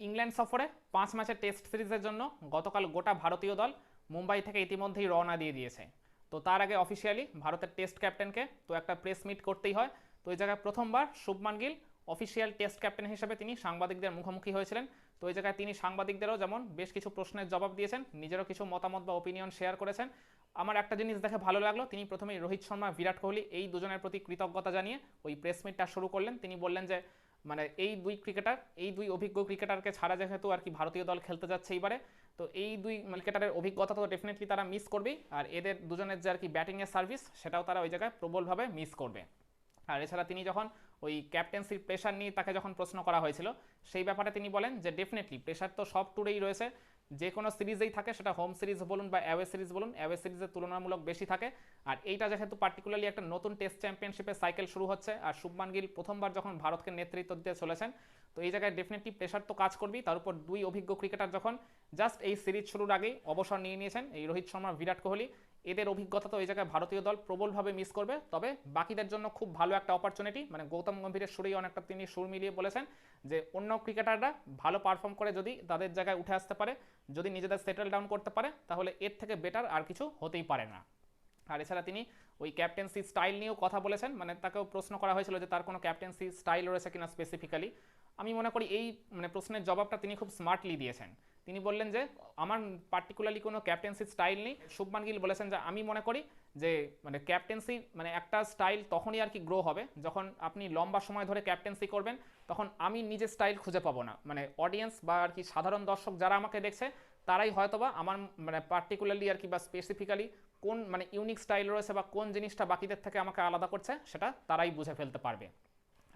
England সফরে পাঁচ ম্যাচের টেস্ট সিরিজের জন্য গতকাল গোটা ভারতীয় দল মুম্বাই থেকে ইতিমধ্যেই রওনা দিয়ে দিয়েছে। তো তার আগে অফিসিয়ালি ভারতের টেস্ট ক্যাপ্টেনকে তো একটা প্রেস মিট করতেই হয়। তো এই জায়গায় প্রথমবার Shubman Gill official test captain হিসেবে তিনি সাংবাদিকদের মুখোমুখি হয়েছিলেন। তো এই জায়গায় তিনি সাংবাদিকদেরও যেমন বেশ কিছু প্রশ্নের জবাব দিয়েছেন, নিজেরও কিছু মতামত বা ওপিনিয়ন শেয়ার করেছেন। আমার একটা জিনিস দেখে ভালো লাগল, তিনি প্রথমেই রোহিত শর্মা, বিরাট কোহলি এই দুজনের প্রতি কৃতজ্ঞতা জানিয়ে ওই প্রেস মিটটা শুরু করলেন। তিনি বললেন যে মানে এই দুই ক্রিকেটার এই দুই অভিজ্ঞ ক্রিকেটারকে ছাড়া যেহেতু আর কি ভারতীয় দল খেলতে যাচ্ছে এইবারে, তো এই দুই ক্রিকেটারের অভিজ্ঞতা তো ডেফিনেটলি তারা মিস করবেই। আর এদের দুজনের যে আর কি ব্যাটিংয়ের সার্ভিস সেটাও তারা ওই জায়গায় প্রবলভাবে মিস করবে। আর এছাড়া তিনি যখন ওই ক্যাপ্টেন্সির প্রেশার নিয়ে তাকে যখন প্রশ্ন করা হয়েছিল, সেই ব্যাপারে তিনি বলেন যে ডেফিনেটলি প্রেশার তো সব ট্যুরেই রয়েছে। যে কোনো সিরিজেই থাকে, সেটা হোম সিরিজ বলুন বা অ্যাওয়ে সিরিজ বলুন অ্যাওয়ে সিরিজের তুলনামূলক বেশি থাকে। আর এইটা যেহেতু পার্টিকুলারলি একটা নতুন টেস্ট চ্যাম্পিয়নশিপে সাইকেল শুরু হচ্ছে, আর শুভমান গিল প্রথমবার যখন ভারতকে নেতৃত্ব দিতে চলেছেন, তো এই জায়গায় ডেফিনেটলি প্রেশার তো কাজ করবেই। তার উপর দুই অভিজ্ঞ ক্রিকেটার যখন জাস্ট এই সিরিজ শুরুর আগেই অবসর নিয়ে নিয়েছেন, এই রোহিত শর্মা, বিরাট কোহলি এদের অভিজ্ঞতা তো এই জায়গায় ভারতীয় দল প্রবলভাবে মিস করবে। তবে বাকিদের জন্য খুব ভালো একটা অপরচুনিটি মানে গৌতম গম্ভীরের সুরেই অনেকটা তিনি সুর মিলিয়ে বলেছেন যে, অন্য ক্রিকেটাররা ভালো পারফর্ম করে যদি তাদের জায়গায় উঠে আসতে পারে, যদি নিজেদের সেটেল ডাউন করতে পারে, তাহলে এর থেকে বেটার আর কিছু হতেই পারে না। আর এছাড়া তিনি ওই ক্যাপ্টেন্সি স্টাইল নিয়েও কথা বলেছেন মানে তাকেও প্রশ্ন করা হয়েছিল যে, তার কোনো ক্যাপ্টেন্সি স্টাইল রয়েছে কিনা স্পেসিফিক্যালি আমি মনে করি এই মানে প্রশ্নের জবাবটা তিনি খুব স্মার্টলি দিয়েছেন। তিনি বললেন যে, আমার পার্টিকুলারলি কোনো ক্যাপ্টেন্সি স্টাইল নেই। শুভমান গিল বলেছেন যে, আমি মনে করি যে মানে ক্যাপ্টেন্সি মানে একটা স্টাইল তখনই আর কি গ্রো হবে, যখন আপনি লম্বা সময় ধরে ক্যাপ্টেন্সি করবেন, তখন আমি নিজের স্টাইল খুঁজে পাবো না। মানে অডিয়েন্স বা আর কি সাধারণ দর্শক যারা আমাকে দেখছে, তারাই হয়তোবা আমার মানে পার্টিকুলারলি আর কি বা স্পেসিফিক্যালি কোন মানে ইউনিক স্টাইল রয়েছে বা কোন জিনিসটা বাকিদের থেকে আমাকে আলাদা করছে, সেটা তারাই বুঝে ফেলতে পারবে।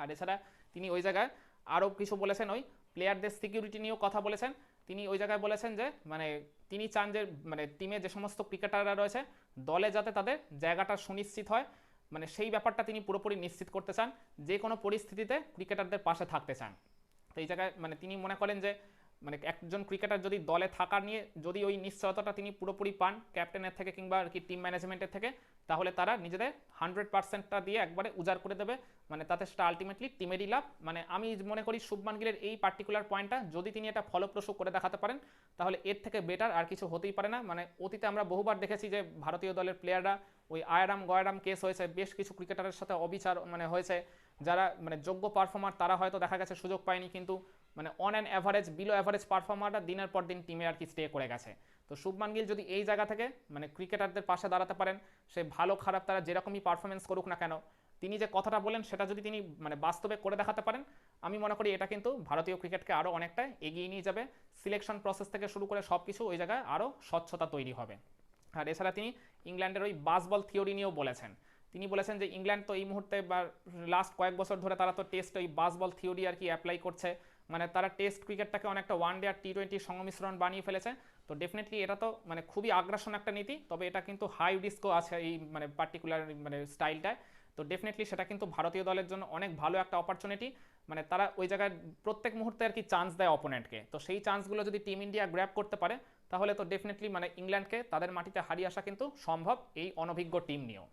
আর এছাড়া তিনি ওই জায়গায় আরও কিছু বলেছেন ওই প্লেয়ারদের সিকিউরিটি নিয়েও কথা বলেছেন। তিনি ওই জায়গায় বলেছেন যে মানে তিনি চান যে মানে টিমে যে সমস্ত ক্রিকেটাররা রয়েছে, দলে যাতে তাদের জায়গাটা সুনিশ্চিত হয়। মানে সেই ব্যাপারটা তিনি পুরোপুরি নিশ্চিত করতে চান। যে কোনো পরিস্থিতিতে ক্রিকেটারদের পাশে থাকতে চান। তো এই জায়গায় মানে তিনি মনে করেন যে মানে একজন ক্রিকেটার যদি দলে থাকা নিয়ে যদি ওই নিশ্চয়তাটা তিনি পুরোপুরি পান ক্যাপ্টেনের থেকে কিংবা আর কি টিম ম্যানেজমেন্টের থেকে, তাহলে তারা নিজেদের হান্ড্রেড পার্সেন্টটা দিয়ে একবারে উজাড় করে দেবে। মানে তাতে সেটা আলটিমেটলি টিমেরই লাভ। মানে আমি মনে করি শুভমান গিলের এই পার্টিকুলার পয়েন্টটা যদি তিনি এটা ফলপ্রসূ করে দেখাতে পারেন, তাহলে এর থেকে বেটার আর কিছু হতেই পারে না। মানে অতীতে আমরা বহুবার দেখেছি যে ভারতীয় দলের প্লেয়াররা ওই আয়ারাম গয়ারাম কেস হয়েছে, বেশ কিছু ক্রিকেটারের সাথে অবিচার মানে হয়েছে। যারা মানে যোগ্য পারফর্মার তারা হয়তো দেখা গেছে সুযোগ পায়নি, কিন্তু মানে on an average below average পারফর্মাররা দিনের পর দিন টিমে আর কি স্টে করে গেছে। তো শুভমান গিল যদি এই জায়গা থেকে মানে ক্রিকেটারদের পাশে দাঁড়াতে পারেন, সে ভালো, খারাপ, তারা যেরকমই পারফরমেন্স করুক না কেন, তিনি যে কথাটা বলেন সেটা যদি তিনি মানে বাস্তবে করে দেখাতে পারেন, আমি মনে করি এটা কিন্তু ভারতীয় ক্রিকেটকে আরও অনেকটা এগিয়ে নিয়ে যাবে। সিলেকশন প্রসেস থেকে শুরু করে সব কিছু ওই জায়গায় আরও স্বচ্ছতা তৈরি হবে। আর এছাড়া তিনি ইংল্যান্ডের ওই বাসবল থিওরি নিয়েও বলেছেন। তিনি বলেছেন যে, ইংল্যান্ড তো এই মুহূর্তে বা লাস্ট কয়েক বছর ধরে তারা তো টেস্ট ওই বাসবল থিওরি আর কি অ্যাপ্লাই করছে। মানে তারা টেস্ট ক্রিকেটটাকে অনেকটা ওয়ান ডে আর টি টোয়েন্টি সংমিশ্রণ বানিয়ে ফেলেছে। তো ডেফিনেটলি এটা তো মানে খুবই আগ্রাসন একটা নীতি, তবে এটা কিন্তু হাই রিস্কও আছে এই মানে পার্টিকুলার মানে স্টাইলটায় তো ডেফিনেটলি সেটা কিন্তু ভারতীয় দলের জন্য অনেক ভালো একটা অপরচুনিটি মানে তারা ওই জায়গায় প্রত্যেক মুহূর্তে আর কি চান্স দেয় অপোনেন্টকে তো সেই চান্সগুলো যদি টিম ইন্ডিয়া গ্র্যাপ করতে পারে, তাহলে তো ডেফিনেটলি মানে ইংল্যান্ডকে তাদের মাটিতে হারিয়ে আসা কিন্তু সম্ভব এই অনভিজ্ঞ টিম নিয়েও।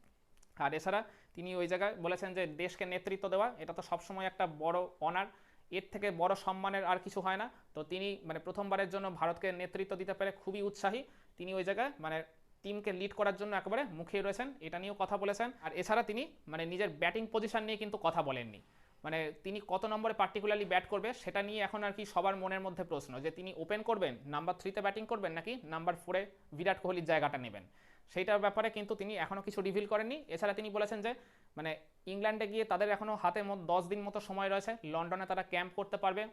আর এছাড়া তিনি ওই জায়গায় বলেছেন যে দেশকে নেতৃত্ব দেওয়া, এটা তো সবসময় একটা বড় অনার এর থেকে বড় সম্মানের আর কিছু হয় না। তো তিনি মানে প্রথমবারের জন্য ভারতকে নেতৃত্ব দিতে পেরে খুবই উৎসাহী। তিনি ওই জায়গায় মানে টিমকে লিড করার জন্য একেবারে মুখিয়ে রয়েছেন। এটা নিয়েও কথা বলেছেন। আর এছাড়া তিনি মানে নিজের ব্যাটিং পজিশন নিয়ে কিন্তু কথা বলেননি। মানে তিনি কত নম্বরে পার্টিকুলারলি ব্যাট করবে, সেটা নিয়ে এখন আর কি সবার মনের মধ্যে প্রশ্ন, যে তিনি ওপেন করবেন নাম্বার থ্রিতে ব্যাটিং করবেন নাকি নাম্বার ফোরে বিরাট কোহলির জায়গাটা নেবেন? সেইটার ব্যাপারে কিন্তু তিনি এখনও কিছু রিভিল করেননি। এছাড়া তিনি বলেছেন যে মানে ইংল্যান্ডে গিয়ে তাদের এখনও হাতে দশ দিন মতো সময় রয়েছে, লন্ডনে তারা ক্যাম্প করতে পারবে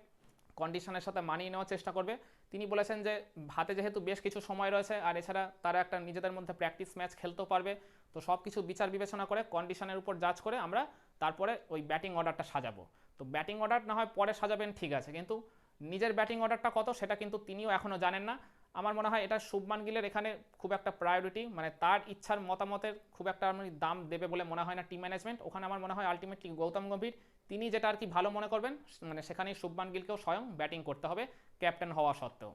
কন্ডিশনের সাথে মানিয়ে নেওয়ার চেষ্টা করবে। তিনি বলেছেন যে, হাতে যেহেতু বেশ কিছু সময় রয়েছে, আর এছাড়া তারা একটা নিজেদের মধ্যে প্র্যাকটিস ম্যাচ খেলতেও পারবে, তো সব কিছু বিচার বিবেচনা করে কন্ডিশনের উপর জাজ করে আমরা তারপরে ওই ব্যাটিং অর্ডারটা সাজাবো। তো ব্যাটিং অর্ডার না হয় পরে সাজাবেন, ঠিক আছে। কিন্তু নিজের ব্যাটিং অর্ডারটা কত সেটা কিন্তু তিনিও এখনও জানেন না। আমার মনে হয় এটা শুভমান গিলের এখানে খুব একটা প্রায়োরিটি মানে তার ইচ্ছার মতামতের খুব একটা আমি দাম দেবে বলে মনে হয় না টিম ম্যানেজমেন্ট ওখানে আমার মনে হয় আলটিমেটলি গৌতম গম্ভীর, তিনি যেটা আর কি ভালো মনে করবেন মানে সেখানেই শুভমান গিলকেও স্বয়ং ব্যাটিং করতে হবে ক্যাপ্টেন হওয়া সত্ত্বেও।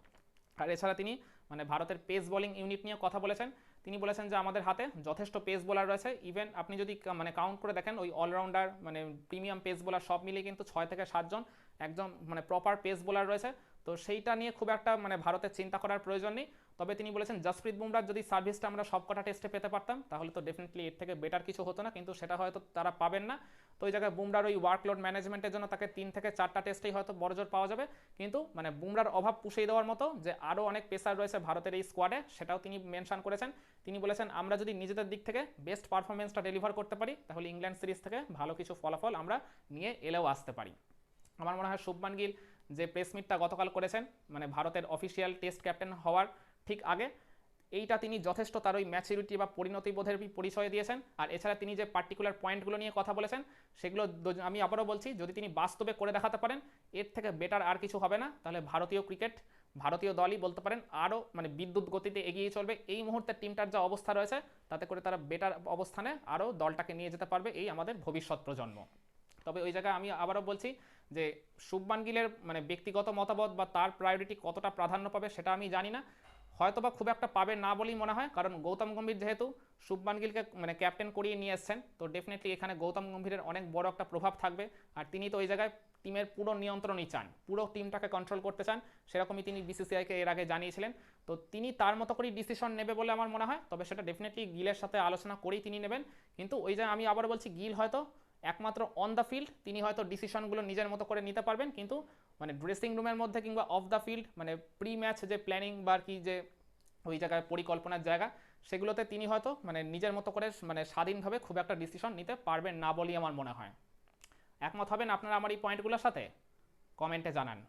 আর এছাড়া তিনি মানে ভারতের পেস বোলিং ইউনিট নিয়ে কথা বলেছেন। তিনি বলেছেন যে আমাদের হাতে যথেষ্ট পেস বোলার রয়েছে। ইভেন আপনি যদি মানে কাউন্ট করে দেখেন, ওই অলরাউন্ডার মানে প্রিমিয়াম পেস বোলার সব মিলিয়ে কিন্তু ছয় থেকে সাতজন একজন মানে প্রপার পেস বোলার রয়েছে। তো তো সেইটা নিয়ে খুব একটা মানে ভারতের চিন্তা করার প্রয়োজন নেই। তবে তিনি বলেছেন, জসপ্রীত বুমরার যদি সার্ভিসটা আমরা সবকটা টেস্টে পেতে পারতাম, তাহলে তো ডেফিনেটলি এর থেকে বেটার কিছু হতো না। কিন্তু সেটা হয়তো তারা পাবেন না। তো ওই জায়গায় বুমরার ওই ওয়ার্কলোড ম্যানেজমেন্টের জন্য তাকে তিন থেকে চারটা টেস্টেই হয়তো বড়জোর পাওয়া যাবে। কিন্তু মানে বুমরার অভাব পুষিয়ে দেওয়ার মতো যে আরও অনেক পেসার রয়েছে ভারতের এই স্কোয়াডে সেটাও তিনি মেনশন করেছেন। তিনি বলেছেন, আমরা যদি নিজেদের দিক থেকে বেস্ট পারফরমেন্সটা ডেলিভার করতে পারি, তাহলে ইংল্যান্ড সিরিজ থেকে ভালো কিছু ফলাফল আমরা নিয়ে এলেও আসতে পারি। আমার মনে হয় শুভমান গিল যে প্রেস মিটটা গতকাল করেছেন মানে ভারতের অফিসিয়াল টেস্ট ক্যাপ্টেন হওয়ার ঠিক আগে। এইটা তিনি যথেষ্ট তার ওই ম্যাচুরিটি বা পরিণতি বোধের পরিচয় দিয়েছেন। আর এছাড়া তিনি যে পার্টিকুলার পয়েন্টগুলো নিয়ে কথা বলেছেন, সেগুলো আমি আবারও বলছি, যদি তিনি বাস্তবে করে দেখাতে পারেন, এর থেকে বেটার আর কিছু হবে না। তাহলে ভারতীয় ক্রিকেট ভারতীয় দলই বলতে পারেন, আরও মানে বিদ্যুৎ গতিতে এগিয়ে চলবে। এই মুহূর্তে টিমটার যা অবস্থা রয়েছে, তাতে করে তারা বেটার অবস্থানে আরও দলটাকে নিয়ে যেতে পারবে এই আমাদের ভবিষ্যৎ প্রজন্ম। তবে ওই জায়গায় আমি আবারও বলছি যে, শুভমান গিলের মানে ব্যক্তিগত মতামত বা তার প্রায়োরিটি কতটা প্রাধান্য পাবে, সেটা আমি জানি না। হয়তো বা খুব একটা পাবে না বলেই মনে হয়, কারণ গৌতম গম্ভীর যেহেতু শুভমান গিলকে মানে ক্যাপ্টেন করিয়ে নিয়ে এসছেন, তো ডেফিনেটলি এখানে গৌতম গম্ভীরের অনেক বড় একটা প্রভাব থাকবে। আর তিনি তো ওই জায়গায় টিমের পুরো নিয়ন্ত্রণই চান, পুরো টিমটাকে কন্ট্রোল করতে চান, সেরকমই তিনি বিসিসিআইকে এর আগে জানিয়েছিলেন। তো তিনি তার মতো করেই ডিসিশন নেবে বলে আমার মনে হয়, তবে সেটা ডেফিনেটলি গিলের সাথে আলোচনা করেই তিনি নেবেন। কিন্তু ওই জায়গায় আমি আবার বলছি, গিল হয়তো একমাত্র অন দ্য ফিল্ড তিনি হয়তো ডিসিশনগুলো নিজের মতো করে নিতে পারবেন, কিন্তু মানে ড্রেসিং রুমের মধ্যে কিংবা অফ দ্য ফিল্ড মানে প্রি ম্যাচ যে প্ল্যানিং বা কি যে ওই জায়গায় পরিকল্পনার জায়গা, সেগুলোতে তিনি হয়তো মানে নিজের মতো করে মানে স্বাধীনভাবে খুব একটা ডিসিশন নিতে পারবেন না বলেই আমার মনে হয়। একমত হবেন আপনারা আমার এই পয়েন্টগুলোর সাথে? কমেন্টে জানান।